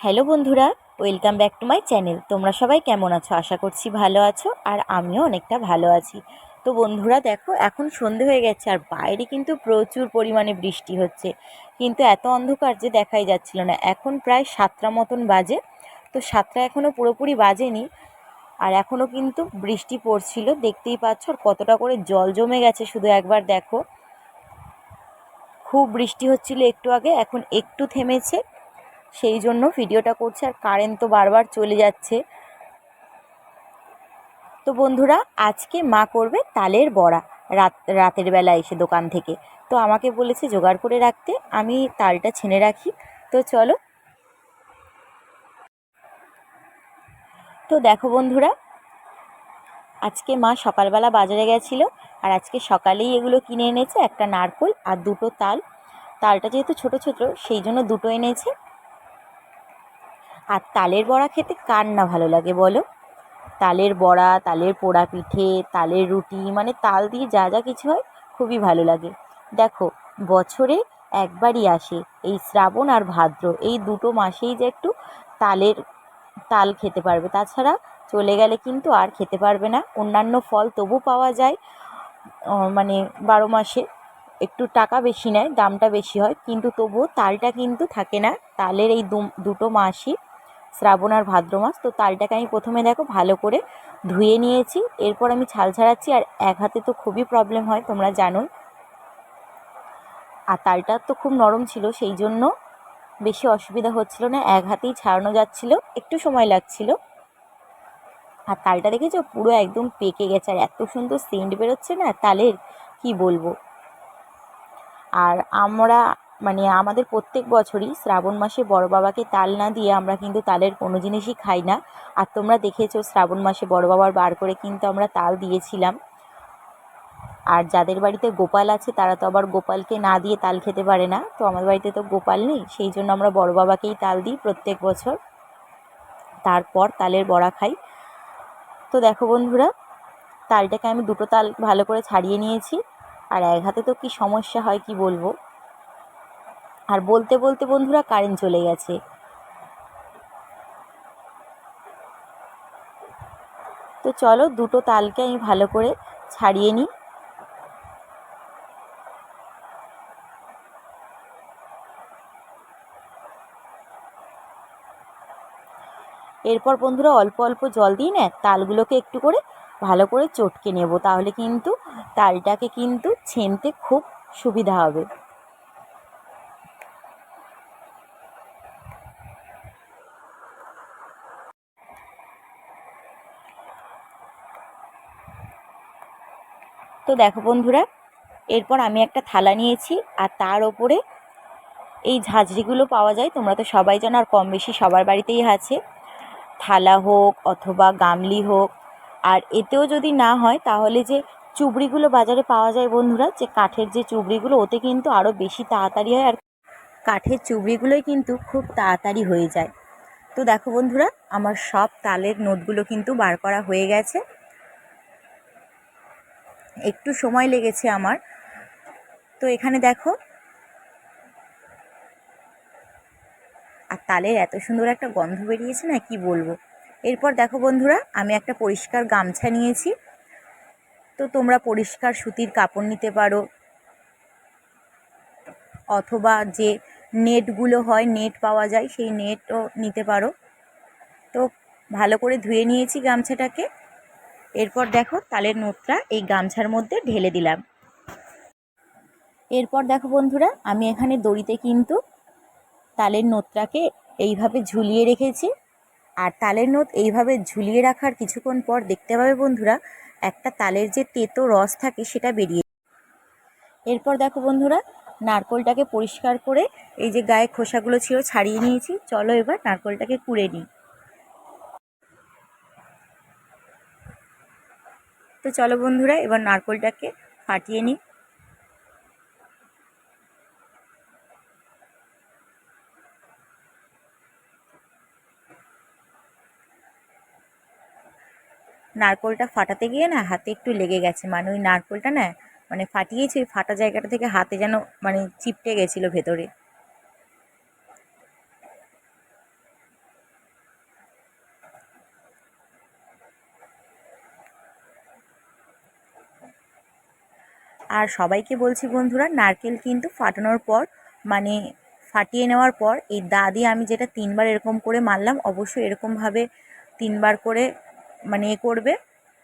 Hello বন্ধুরা, welcome back to my channel. তোমরা সবাই কেমন আছো? আশা করছি ভালো আছো আর আমিও অনেকটা ভালো আছি। তো বন্ধুরা, দেখো, এখন সন্ধে হয়ে গেছে আর বাইরে কিন্তু প্রচুর পরিমাণে বৃষ্টি হচ্ছে। কিন্তু এত অন্ধকার যে দেখাই যাচ্ছিল না। এখন প্রায় সাতটা মতন বাজে। তো সাতটা এখনও পুরোপুরি বাজেনি আর এখনও কিন্তু বৃষ্টি পড়ছিল। দেখতেই পাচ্ছ আর কতটা করে জল জমে গেছে। শুধু একবার দেখো। খুব বৃষ্টি হচ্ছিল একটু আগে, এখন একটু থেমেছে। সেই জন্য ভিডিওটা করছে আর কারেন্ট তো বারবার চলে যাচ্ছে। তো বন্ধুরা, আজকে মা করবে তালের বড়া রাত, রাতের বেলা এসে দোকান থেকে। তো আমাকে বলেছে জোগাড় করে রাখতে, আমি তালটা ছেনে রাখি। তো চলো। তো দেখো বন্ধুরা, আজকে মা সকালবেলা বাজারে গেছিল, আর আজকে সকালেই এগুলো কিনে এনেছে, একটা নারকোল আর দুটো তাল। তালটা যেহেতু ছোট ছোট, সেই জন্য দুটো এনেছে। আর তালের বড়া খেতে কার না ভালো লাগে বলো? তালের বড়া, তালের পোড়া পিঠে, তালের রুটি মানে তাল দিয়ে যা যা কিছু হয় খুবই ভালো লাগে। দেখো, বছরে একবারই আসে এই শ্রাবণ আর ভাদ্র। এই দুটো মাসেই যে একটু তালের তাল খেতে পারবে। তাছাড়া চলে গেলে কিন্তু আর খেতে পারবে না। অন্যান্য ফল তবু পাওয়া যায় মানে বারো মাসে। একটু টাকা বেশি নেয়, দামটা বেশি হয়, কিন্তু তবুও তালটা কিন্তু থাকে না। তালের এই দুটো মাসই শ্রাবণ আর ভাদ্র মাস, তো তালটাকে আমি প্রথমে দেখো ভালো করে ধুয়ে নিয়েছি। এরপর আমি ছাল ছাড়াচ্ছি আর এক হাতে তো খুবই প্রবলেম হয়, তোমরা জানো আর তালটা তো খুব নরম ছিল, সেই জন্য বেশি অসুবিধা হচ্ছিল না, এক হাতেই ছাড়ানো যাচ্ছিল, একটু সময় লাগছিল। আর তালটা দেখেছ? পুরো একদম পেকে গেছে, আর এত সুন্দর সেন্ট বেরোচ্ছে না, তালের, কি বলব? আর আমরা মানে আমাদের প্রত্যেক বছরই শ্রাবণ মাসে বড় বাবাকে তাল না দিয়ে আমরা কিন্তু তালের কোনো জিনিসই খাই না। আর তোমরা দেখেছ শ্রাবণ মাসে বড় বাবার বার করে কিন্তু আমরা তাল দিয়েছিলাম। আর যাদের বাড়িতে গোপাল আছে তারা তো আবার গোপালকে না দিয়ে তাল খেতে পারে না। তো আমাদের বাড়িতে তো গোপাল নেই, সেই জন্য আমরা বড় বাবাকেই তাল দিই প্রত্যেক বছর। তারপর তালের বড়া খাই। তো দেখো বন্ধুরা, তালটাকে আমি দুটো তাল ভালো করে ছাড়িয়ে নিয়েছি। আর এক হাতে তো কি সমস্যা হয় কি বলব? আর বলতে বলতে বন্ধুরা কারেন্ট চলে গেছে। তো চলো দুটো তালকে আমি ভালো করে ছাড়িয়ে নিই। এরপর বন্ধুরা অল্প অল্প জল দিয়ে না তালগুলোকে একটু করে ভালো করে চটকে নেব, তাহলে কিন্তু তালটাকে কিন্তু ছেনতে খুব সুবিধা হবে। তো দেখো বন্ধুরা, এরপর আমি একটা থালা নিয়েছি আর তার ওপরে এই ঝাঁঝরিগুলো পাওয়া যায়। তোমরা তো সবাই জানো আর কম বেশি সবার বাড়িতেই আছে। থালা হোক অথবা গামলি হোক, আর এতেও যদি না হয় তাহলে যে চুবড়িগুলো বাজারে পাওয়া যায় বন্ধুরা, যে কাঠের যে চুবড়িগুলো, ওতে কিন্তু আরও বেশি তাড়াতাড়ি হয় আর কাঠের চুবড়িগুলোই কিন্তু খুব তাড়াতাড়ি হয়ে যায়। তো দেখো বন্ধুরা, আমার সব তালের নোটগুলো কিন্তু বার করা হয়ে গেছে। একটু সময় লেগেছে আমার। তো এখানে দেখো। আর তালের এত সুন্দর একটা গন্ধ বেরিয়েছে না, কি বলব? এরপর দেখো বন্ধুরা, আমি একটা পরিষ্কার গামছা নিয়েছি। তো তোমরা পরিষ্কার সুতির কাপড় নিতে পারো। অথবা যে নেটগুলো হয়, নেট পাওয়া যায়, সেই নেটও নিতে পারো। তো ভালো করে ধুয়ে নিয়েছি গামছাটাকে। এরপর দেখো তালের নোটটা এই গামছার মধ্যে ঢেলে দিলাম। এরপর দেখো বন্ধুরা, আমি এখানে দড়িতে কিন্তু তালের নোটটাকে এইভাবে ঝুলিয়ে রেখেছি। আর তালের নোট এইভাবে ঝুলিয়ে রাখার কিছুক্ষণ পর দেখতে পাবে বন্ধুরা, একটা তালের যে তেতো রস থাকে সেটা বেরিয়ে এরপর দেখো বন্ধুরা, নারকোলটাকে পরিষ্কার করে এই যে গায়ে খোসাগুলো ছিল ছাড়িয়ে নিয়েছি। চলো এবার নারকোলটাকে কুড়ে নিই। তো চলো বন্ধুরা, এবার নারকোলটাকে ফাটিয়ে নিই। নারকোলটা ফাটাতে গিয়ে না হাতে একটু লেগে গেছে মানে ওই নারকোলটা না মানে ফাটিয়েছি, ফাটা জায়গাটা থেকে হাতে যেন মানে চিপটে গেছিল ভেতরে। আর সবাইকে বলছি বন্ধুরা, নারকেল কিন্তু ফাটানোর পর মানে ফাটিয়ে নেওয়ার পর, এই দা দিয়ে আমি যেটা তিনবার এরকম করে মারলাম, অবশ্যই এরকমভাবে তিনবার করে মানে এ করবে,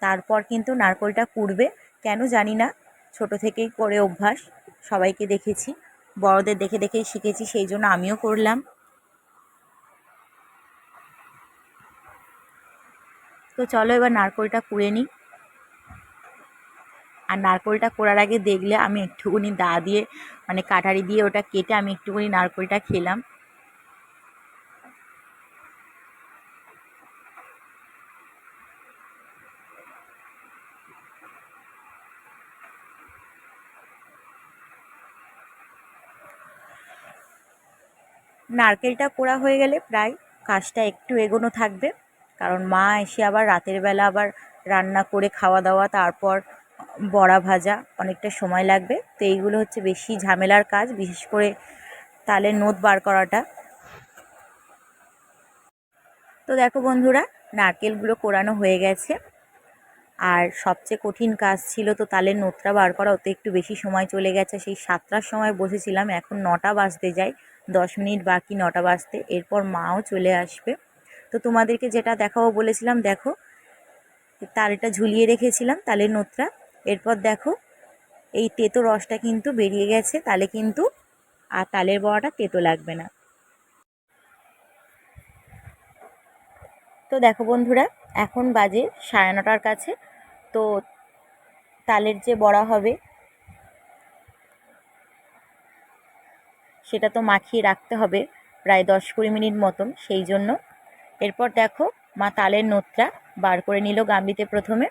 তারপর কিন্তু নারকেলটা কুড়বে। কেন জানি না, ছোট থেকেই করে অভ্যাস, সবাইকে দেখেছি, বড়দের দেখে দেখেই শিখেছি, সেই জন্য আমিও করলাম। তো চলো এবার নারকেলটা কুড়ে নিই। আর নারকলটা করার আগে দেখলে আমি একটুখানি দা দিয়ে মানে কাটারি দিয়ে ওটা কেটে আমি একটুখানি নারকলটা খেলাম। নারকেলটা কোড়া হয়ে গেলে প্রায় কাজটা একটু এগোনো থাকবে, কারণ মা এসে আবার রাতের বেলা আবার রান্না করে খাওয়া দাওয়া, তারপর বড়া ভাজা, অনেকটা সময় লাগবে। তো এইগুলো হচ্ছে বেশি ঝামেলার কাজ, বিশেষ করে তালের নোদ বার করাটা। তো দেখো বন্ধুরা, নারকেলগুলো কোরানো হয়ে গেছে। আর সবচেয়ে কঠিন কাজ ছিল তো তালের নোতটা বার করা, ওতে একটু বেশি সময় চলে গেছে। সেই সাতটার সময় বসেছিলাম, এখন নটা বাজতে যায়, দশ মিনিট বাকি নটা বাজতে, এরপর মাও চলে আসবে। তো তোমাদেরকে যেটা দেখাবো বলেছিলাম, দেখো, তালটা ঝুলিয়ে রেখেছিলাম তালের নোতরা এরপর দেখো, এই তেতো রসটা কিন্তু বেরিয়ে গেছে, তালে কিন্তু আর তালের বড়াটা তেতো লাগবে না। তো দেখো বন্ধুরা, এখন বাজে সাড়ে নটার কাছে, তো তালের যে বড়া হবে, সেটা তো মাখিয়ে রাখতে হবে প্রায় দশ কুড়ি মিনিট মতন, সেই জন্য। এরপর দেখো মা তালের নোতটা বার করে নিল গাম্বিতে প্রথমে।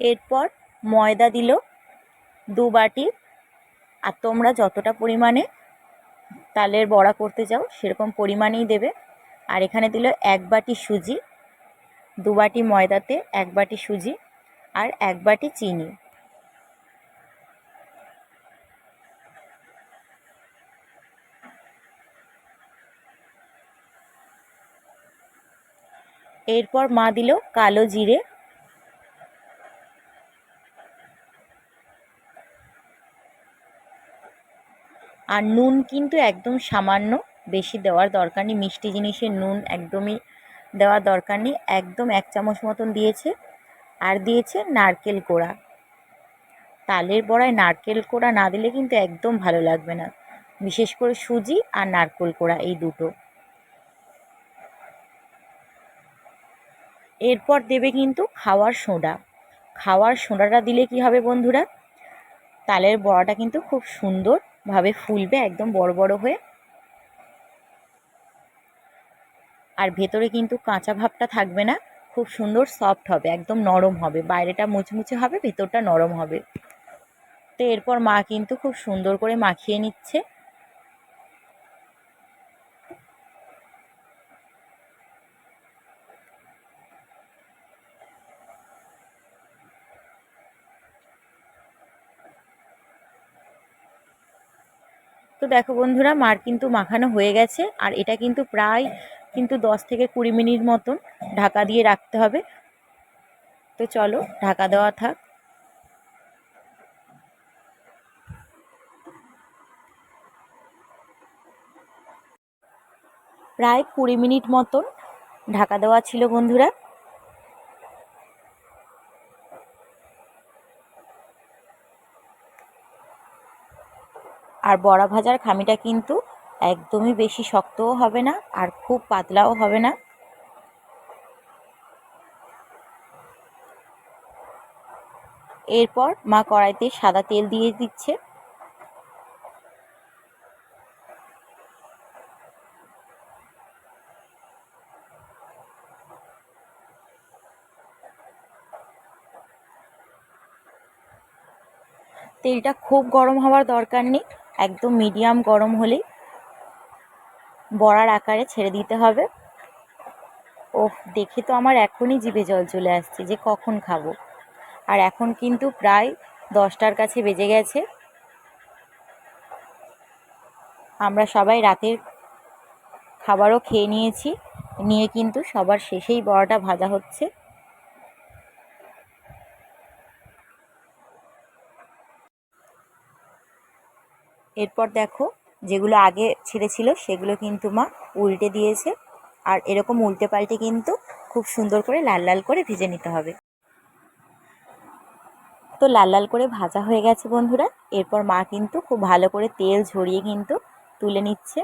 এরপর ময়দা দিল দু বাটি। আর তোমরা যতটা পরিমাণে তালের বড়া করতে চাও, সেরকম পরিমাণেই দেবে। আর এখানে দিল এক বাটি সুজি, দু বাটি ময়দাতে এক বাটি সুজি আর এক বাটি চিনি। এরপর মা দিল কালো জিরে আর নুন কিন্তু একদম সামান্য বেশি দেওয়ার দরকার নেই। মিষ্টি জিনিসের নুন একদমই দেওয়ার দরকার নেই। একদম এক চামচ মতন দিয়েছে। আর দিয়েছে নারকেল কোড়া। তালের বড়ায় নারকেল কোড়া না দিলে কিন্তু একদম ভালো লাগবে না। বিশেষ করে সুজি আর নারকেল কোড়া এই দুটো। এরপর দেবে কিন্তু খাওয়ার সোডা। খাওয়ার সোডাটা দিলে কি হবে বন্ধুরা? তালের বড়াটা কিন্তু খুব সুন্দর ভাবে ফুলবে একদম বড় বড় হয়ে। আর ভেতরে কিন্তু কাঁচা ভাবটা থাকবে না, খুব সুন্দর সফট হবে, একদম নরম হবে, বাইরেটা মুচমুচে হবে, ভেতরটা নরম হবে। তো এরপর মা কিন্তু খুব সুন্দর করে মাখিয়ে নিচ্ছে। দেখো বন্ধুরা, মার কিন্তু মাখানো হয়ে গেছে, আর এটা কিন্তু প্রায় কিন্তু দশ থেকে কুড়ি মিনিট মতন ঢাকা দিয়ে রাখতে হবে। তো চলো, ঢাকা দেওয়া থাক। প্রায় কুড়ি মিনিট মতন ঢাকা দেওয়া ছিল বন্ধুরা। আর বড়া ভাজার খামিটা কিন্তু একদমই বেশি শক্তও হবে না আর খুব পাতলাও হবে না। এরপর মা কড়াইতে সাদা তেল দিয়ে দিচ্ছে। তেলটা খুব গরম হওয়ার দরকার নেই। একদম মিডিয়াম গরম হলেই বড়ার আকারে ছেড়ে দিতে হবে। ওহ, দেখে তো আমার এখনই জিভে জল চলে আসছে যে কখন খাব। আর এখন কিন্তু প্রায় দশটার কাছে বেজে গেছে। আমরা সবাই রাতের খাবারও খেয়ে নিয়েছি। নিয়ে কিন্তু সবার শেষেই বড়াটা ভাজা হচ্ছে। এরপর দেখো, যেগুলো আগে ছেড়েছিল সেগুলো কিন্তু মা উল্টে দিয়েছে। আর এরকম উল্টে পাল্টে কিন্তু খুব সুন্দর করে লাল লাল করে ভেজে নিতে হবে। তো লাল লাল করে ভাজা হয়ে গেছে বন্ধুরা। এরপর মা কিন্তু খুব ভালো করে তেল ঝরিয়ে কিন্তু তুলে নিচ্ছে।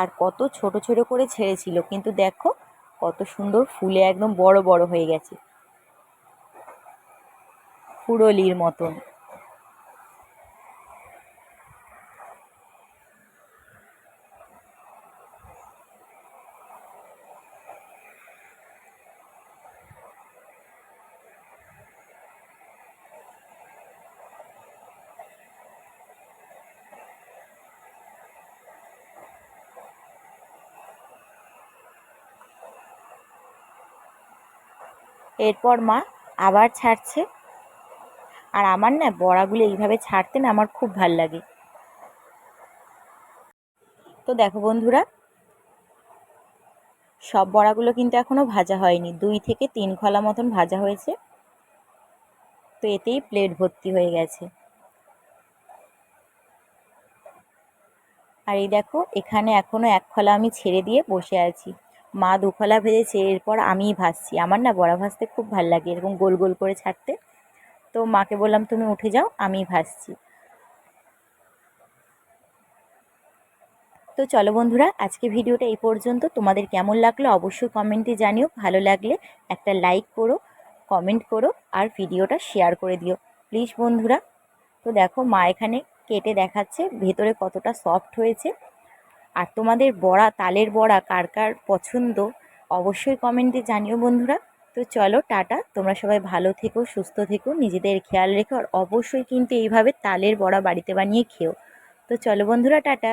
আর কত ছোট ছোট করে ছেড়েছিল, কিন্তু দেখো কত সুন্দর ফুলে একদম বড় বড় হয়ে গেছে। ফুরলির মতন এরপর মা আবার ছাড়ছে। আর আমার না বড়াগুলো এইভাবে ছাড়তে না আমার খুব ভালো লাগে। তো দেখো বন্ধুরা, সব বড়াগুলো কিন্তু এখনও ভাজা হয়নি। দুই থেকে তিন খলা মতন ভাজা হয়েছে। তো এতেই প্লেট ভর্তি হয়ে গেছে। আর এই দেখো, এখানে এখনও এক খলা আমি ছেড়ে দিয়ে বসে আছি। মা দুখলা ভেজেছে, এরপর আমিই ভাজছি। আমার না বড়া ভাজতে খুব ভালো লাগে, এরকম গোল গোল করে ছাড়তে। তো মাকে বললাম, তুমি উঠে যাও আমি ভাসছি। তো চলো বন্ধুরা, আজকে ভিডিওটা এই পর্যন্ত। তোমাদের কেমন লাগল অবশ্যই কমেন্টে জানিও। ভালো লাগলে একটা লাইক করো, কমেন্ট করো, আর ভিডিওটা শেয়ার করে দিও। প্লিজ বন্ধুরা, তো দেখো মা এখানে কেটে দেখাচ্ছে ভেতরে কতটা সফট হয়েছে। আর তোমাদের বড়া, তালের বড়া কার কার পছন্দ, অবশ্যই কমেন্টে জানিও বন্ধুরা। তো চলো, টাটা। তোমরা সবাই ভালো থেকো, সুস্থ থেকো, নিজেদের খেয়াল রেখো, আর অবশ্যই কিন্তু এইভাবে তালের বড়া বাড়িতে বানিয়ে খেও। তো চলো বন্ধুরা, টাটা।